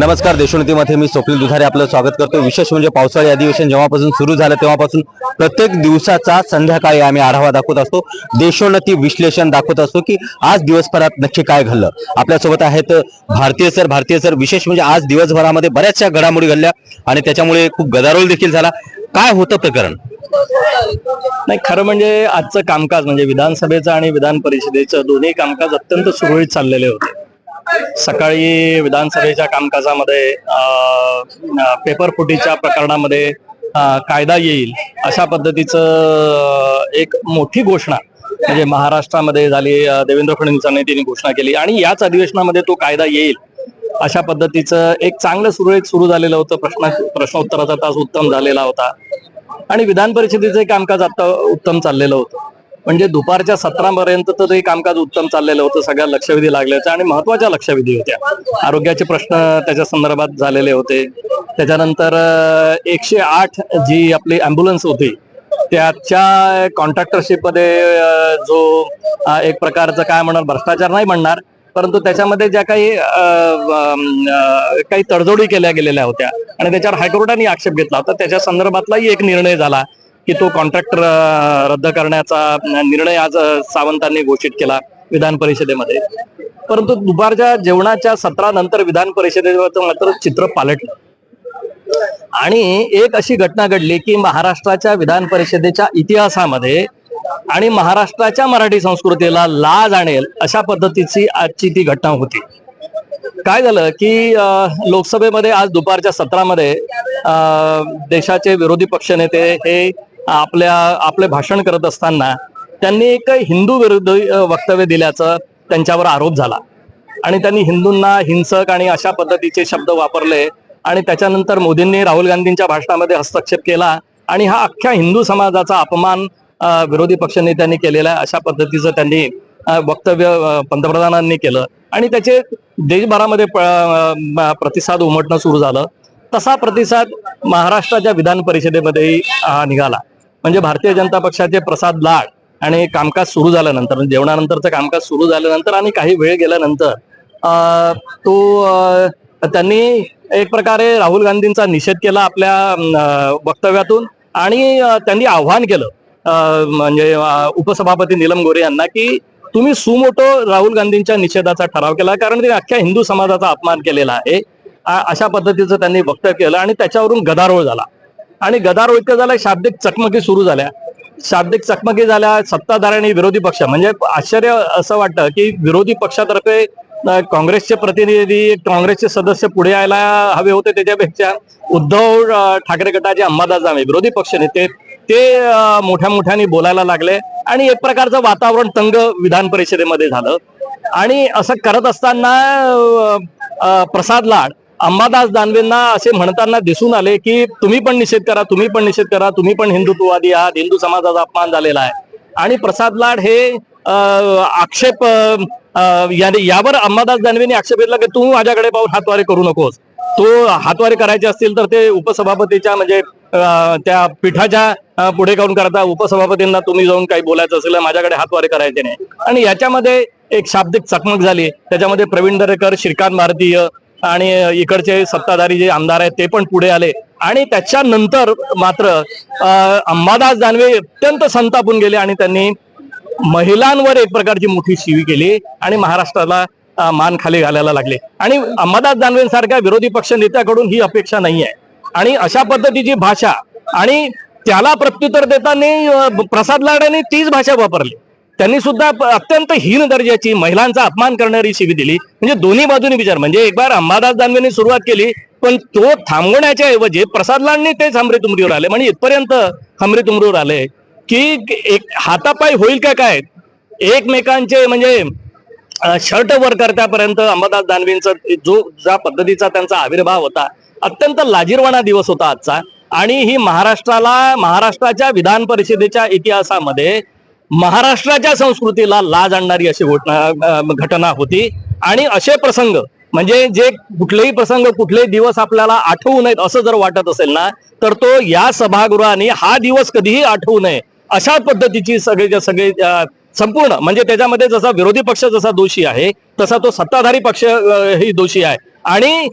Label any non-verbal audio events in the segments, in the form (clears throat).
नमस्कार देशोन्नतीमध्ये मी स्वप्नील दुधारे आपलं स्वागत करतो. विशेष म्हणजे पावसाळी अधिवेशन जेव्हापासून सुरू झालं तेव्हापासून प्रत्येक दिवसाचा संध्याकाळी आम्ही आढावा दाखवत असतो. देशोन्नती विश्लेषण दाखवत असतो की आज दिवसभरात नक्की काय घडलं. आपल्यासोबत आहेत भारतीय सर भारतीय सर विशेष म्हणजे आज दिवसभरामध्ये बऱ्याचशा घडामोडी घडल्या आणि त्याच्यामुळे खूप गदारोळ देखील झाला. काय होतं प्रकरण? नाही खरं म्हणजे आजचं कामकाज म्हणजे विधानसभेचं आणि विधान परिषदेचं दोन्ही कामकाज अत्यंत सुरळीत चाललेले होते. सकाळी विधानसभेच्या कामकाजामध्ये पेपर फुटीच्या प्रकरणामध्ये कायदा येईल अशा पद्धतीचं एक मोठी घोषणा म्हणजे महाराष्ट्रामध्ये झाली देवेंद्र फडणवीसांनी त्यांनी घोषणा केली आणि याच अधिवेशनामध्ये तो कायदा येईल अशा पद्धतीचं एक चांगलं सुरळीत सुरू झालेलं होतं. प्रश्न प्रश्नोत्तराचा तास उत्तम झालेला होता. आणि विधान परिषदेचे कामकाज आता उत्तम चाललेलं होतं. म्हणजे दुपारच्या सत्रापर्यंत तर ते कामकाज उत्तम चाललेलं होतं. सगळ्या लक्षवेधी लागले आणि महत्त्वाच्या लक्षवेधी होत्या. आरोग्याचे प्रश्न त्याच्या संदर्भात झालेले होते. त्याच्यानंतर एकशे आठ जी आपली अँब्युलन्स होती त्याच्या कॉन्ट्रॅक्टरशिपमध्ये जो एक प्रकारचा काय म्हणणार भ्रष्टाचार नाही म्हणणार परंतु त्याच्यामध्ये ज्या काही काही तडजोडी केल्या गेलेल्या होत्या. आणि त्याच्यावर हायकोर्टाने आक्षेप घेतला होता. त्याच्या संदर्भातलाही एक निर्णय झाला. की तो कॉन्ट्रॅक्टर रद्द करण्याचा निर्णय आज सावंतांनी घोषित केला विधान परिषदेमध्ये. परंतु दुपारच्या जेवणाच्या सत्रानंतर विधान परिषदेचं मात्र चित्र पालटलं. आणि एक अशी घटना घडली की महाराष्ट्राच्या विधान परिषदेच्या इतिहासामध्ये आणि महाराष्ट्राच्या मराठी संस्कृतीला लाज आणेल अशा पद्धतीची आजची ती घटना होती. काय झालं की लोकसभेमध्ये आज दुपारच्या सत्रामध्ये अं, देशाचे विरोधी पक्षनेते हे आपल्या आपले भाषण करत असताना त्यांनी एक हिंदू विरुद्ध वक्तव्य दिल्याचा त्यांच्यावर आरोप झाला. आणि त्यांनी हिंदूंना हिंसक आणि अशा पद्धतीचे शब्द वापरले आणि त्याच्यानंतर मोदींनी राहुल गांधींच्या भाषणामध्ये हस्तक्षेप केला आणि हा अख्ख्या हिंदू समाजाचा अपमान विरोधी पक्षनेत्यांनी केलेला आहे अशा पद्धतीचं त्यांनी वक्तव्य पंतप्रधानांनी केलं. आणि त्याचे देशभरामध्ये प्रतिसाद उमटणं सुरू झालं. तसा प्रतिसाद महाराष्ट्राच्या विधान परिषदेमध्येही निघाला. म्हणजे भारतीय जनता पक्षाचे प्रसाद लाड आणि कामकाज सुरू झाल्यानंतर म्हणजे जेवणानंतरचं कामकाज सुरू झाल्यानंतर आणि काही वेळ गेल्यानंतर अं, तो त्यांनी एक प्रकारे राहुल गांधींचा निषेध केला आपल्या वक्तव्यातून आणि त्यांनी आव्हान केलं अं, म्हणजे उपसभापती नीलम गोरे यांना की तुम्ही सुमोटो राहुल गांधींच्या निषेधाचा ठराव केला कारण त्यांनी अख्ख्या हिंदू समाजाचा अपमान केलेला आहे. अशा पद्धतीचं त्यांनी वक्तव्य केलं आणि त्याच्यावरून गदारोळ झाला. आणि गदारोळ इतकं झालं शाब्दिक चकमकी सुरू झाल्या. शाब्दिक चकमकी झाल्या सत्ताधारी आणि विरोधी पक्ष. म्हणजे आश्चर्य असं वाटतं की विरोधी पक्षातर्फे काँग्रेसचे प्रतिनिधी काँग्रेसचे सदस्य पुढे यायला हवे होते त्याच्यापेक्षा उद्धव ठाकरे गटाचे अंबादास दानवे विरोधी पक्षनेते ते मोठ्या मोठ्याने बोलायला लागले. आणि एक प्रकारचं वातावरण तंग विधान परिषदेमध्ये झालं. आणि असं करत असताना प्रसाद लाड अंबादास दानवेंना असे म्हणताना दिसून आले की तुम्ही पण निषेध करा तुम्ही पण निषेध करा तुम्ही पण हिंदुत्ववादी आहात हिंदू समाजाचा अपमान झालेला आहे. आणि प्रसाद लाड हे आक्षेप याने- यावर अंबादास दानवेंनी आक्षेप घेतला की तू माझ्याकडे पाहून हातवारे करू नकोस. तो हातवारे करायचे असतील तर ते उपसभापतीच्या म्हणजे त्या पीठाच्या पुढे काऊन करता उपसभापतींना तुम्ही जाऊन काही बोलायचं असेल माझ्याकडे हातवारे करायचे नाही. आणि याच्यामध्ये एक शाब्दिक चकमक झाली. त्याच्यामध्ये प्रवीण दरेकर श्रीकांत भारतीय आणि इकडचे सत्ताधारी जे आमदार आहेत ते पण पुढे आले. आणि त्याच्यानंतर मात्र अंबादास दानवे अत्यंत संतापून गेले आणि त्यांनी महिलांवर एक प्रकारची मोठी शिवी केली आणि महाराष्ट्राला मान खाली घालायला लागले. आणि अंबादास दानवेंसारख्या विरोधी पक्ष नेत्याकडून ही अपेक्षा नाही आहे आणि अशा पद्धतीची भाषा आणि त्याला प्रत्युत्तर देताना प्रसाद लाडाने तीच भाषा वापरली. त्यांनी सुद्धा अत्यंत हीन दर्जाची महिलांचा अपमान करणारी शिवी दिली. म्हणजे दोन्ही बाजूने विचार. म्हणजे एक बार अंबादास दानवेंनी सुरुवात केली पण तो थांबवण्याच्या ऐवजी प्रसादलांनी तेच हमरे तुमरीवर आले. म्हणजे इथपर्यंत हमरे तुमरीवर आले की एक हातापाय होईल का काय? एकमेकांचे म्हणजे शर्ट वर करत्यापर्यंत अंबादास दानवेंचा जो ज्या पद्धतीचा त्यांचा आविर्भाव होता अत्यंत लाजीरवाणा दिवस होता आजचा. आणि ही महाराष्ट्राला महाराष्ट्राच्या विधान परिषदेच्या इतिहासामध्ये महाराष्ट्राच्या संस्कृतीला लाज आणणारी अशी घटना घटना होती. आणि असे प्रसंग म्हणजे जे कुठलेही प्रसंग कुठलेही दिवस आपल्याला आठवू नयेत असं जर वाटत असेल ना तर तो या सभागृहाने हा दिवस कधीही आठवू नये. अशा पद्धतीची सगळे सगळे संपूर्ण म्हणजे त्याच्यामध्ये जसा विरोधी पक्ष जसा दोषी आहे तसा तो सत्ताधारी पक्ष ही दोषी आहे. आणि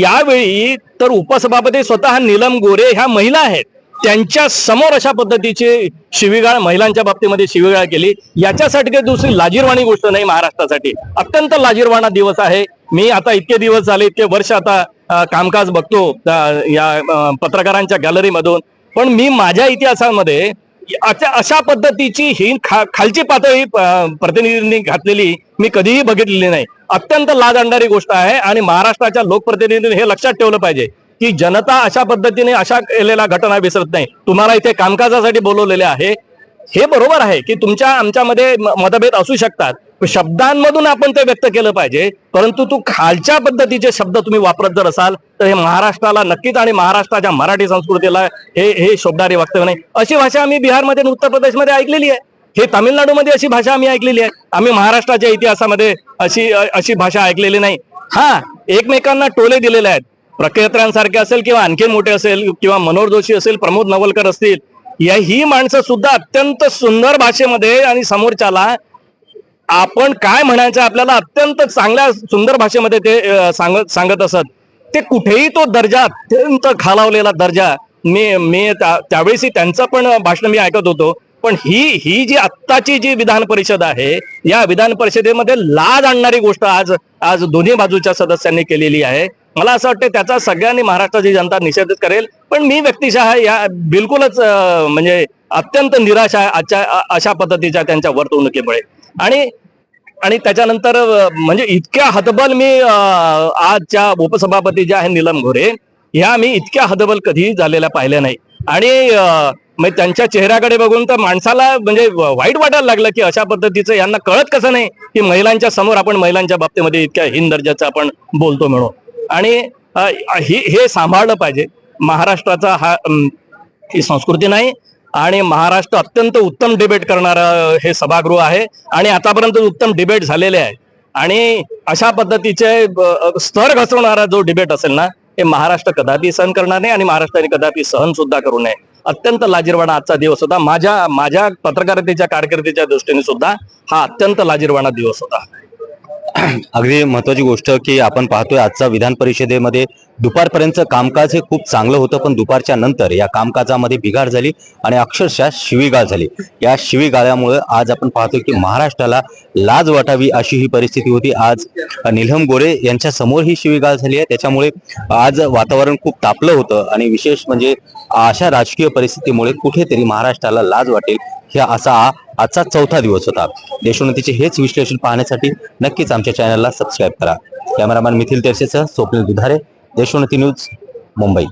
यावेळी तर उपसभापती स्वतः नीलम गोरे ह्या महिला आहेत. त्यांच्यासमोर अशा पद्धतीची शिवीगाळ महिलांच्या बाबतीमध्ये शिवीगाळ केली. याच्यासाठी काही दुसरी लाजीरवाणी गोष्ट नाही महाराष्ट्रासाठी. अत्यंत लाजीरवाणा दिवस आहे. मी आता इतके दिवस झाले इतके वर्ष आता कामकाज बघतो या पत्रकारांच्या गॅलरीमधून पण मी माझ्या इतिहासामध्ये अशा अशा पद्धतीची ही खा, खालची पातळी प्रतिनिधींनी घातलेली मी कधीही बघितलेली नाही. अत्यंत लाज आणणारी गोष्ट आहे आणि महाराष्ट्राच्या लोकप्रतिनिधींनी हे लक्षात ठेवलं पाहिजे. की जनता अशा पद्धतीने अशा केलेल्या घटना विसरत नाही. तुम्हाला इथे कामकाजासाठी बोलवलेले आहे. हे बरोबर आहे की तुमच्या आमच्यामध्ये मतभेद असू शकतात. शब्दांमधून आपण ते व्यक्त केलं पाहिजे. परंतु तू खालच्या पद्धतीचे शब्द तुम्ही वापरत जर असाल तर हे महाराष्ट्राला नक्कीच आणि महाराष्ट्राच्या मराठी संस्कृतीला हे हे शोभणारे वक्तव्य नाही. अशी भाषा आम्ही बिहारमध्ये आणि उत्तर प्रदेशमध्ये ऐकलेली आहे. हे तामिळनाडूमध्ये अशी भाषा आम्ही ऐकलेली आहे. आम्ही महाराष्ट्राच्या इतिहासामध्ये अशी अशी भाषा ऐकलेली नाही. हा एकमेकांना टोले दिलेले आहेत. प्रकेत्रांसारखे असेल किंवा आणखी मोठे असेल किंवा मनोहर जोशी असेल प्रमोद नवलकर असतील या ही माणसं सुद्धा अत्यंत सुंदर भाषेमध्ये आणि समोरच्याला आपण काय म्हणायचं आपल्याला अत्यंत चांगल्या सुंदर भाषेमध्ये ते सांगत सांगत असत. ते कुठेही तो दर्जा अत्यंत खालावलेला दर्जा मी मी त्यावेळेसही त्यांचं पण भाषण मी ऐकत होतो. पण ही ही जी आत्ताची जी विधान परिषद आहे या विधान परिषदेमध्ये लाज आणणारी गोष्ट आज आज दोन्ही बाजूच्या सदस्यांनी केलेली आहे. मला असं वाटतं त्याचा सगळ्यांनी महाराष्ट्राची जनता निषेधच करेल. पण मी व्यक्तिशः या बिलकुलच म्हणजे अत्यंत निराश आहे आजच्या अशा पद्धतीच्या त्यांच्या वर्तवणुकीमुळे. आणि आणि त्याच्यानंतर म्हणजे इतक्या हतबल मी आजच्या उपसभापती ज्या आहे नीलम घोरे ह्या मी इतक्या हतबल कधी झालेल्या पाहिल्या नाही. आणि त्यांच्या चेहऱ्याकडे बघून तर माणसाला म्हणजे वाईट वाटायला लागलं की अशा पद्धतीचं यांना कळत कसं नाही की महिलांच्या समोर आपण महिलांच्या बाबतीमध्ये इतक्या हिन दर्जाचं आपण बोलतो म्हणून. आणि हे ही हे सांभाळलं पाहिजे. महाराष्ट्राचा हा ही संस्कृती नाही आणि महाराष्ट्र अत्यंत उत्तम डिबेट करणारं हे सभागृह आहे आणि आतापर्यंत उत्तम डिबेट झालेले आहे. आणि अशा पद्धतीचे स्तर घसरवणारा जो डिबेट असेल ना हे महाराष्ट्र कदापि सहन करणार नाही आणि महाराष्ट्राने कदापि सहन सुद्धा करू नये. अत्यंत लाजीरवाणा आजचा दिवस होता. माझ्या माझ्या पत्रकारितेच्या कारकिर्दीच्या दृष्टीने सुद्धा हा अत्यंत लाजीरवाणा दिवस होता. (clears throat) अगदी महत्वाची गोष्ट की आपण पाहतोय आजचा विधान परिषदेमध्ये दुपारपर्यंत कामकाज हे खूप चांगलं होतं पण दुपारच्या नंतर या कामकाजामध्ये बिघाड झाली आणि अक्षरशः शिवीगाळ झाली. या शिवीगाळ्यामुळे आज आपण पाहतोय की महाराष्ट्राला लाज वाटावी अशी ही परिस्थिती होती. आज निलम गोरे यांच्या समोर ही शिवीगाळ झाली आहे. त्याच्यामुळे आज वातावरण खूप तापलं होतं आणि विशेष म्हणजे अशा राजकीय परिस्थितीमुळे कुठेतरी महाराष्ट्राला लाज वाटेल ह्या असा आजचा चौथा दिवस होता. देशोन्नतीचे हेच विश्लेषण पाहण्यासाठी नक्कीच आमच्या चॅनलला सबस्क्राईब करा. कॅमेरामॅन मिथिल तेरसेसह स्वप्नील दुधारे देशोन्नती न्यूज मुंबई.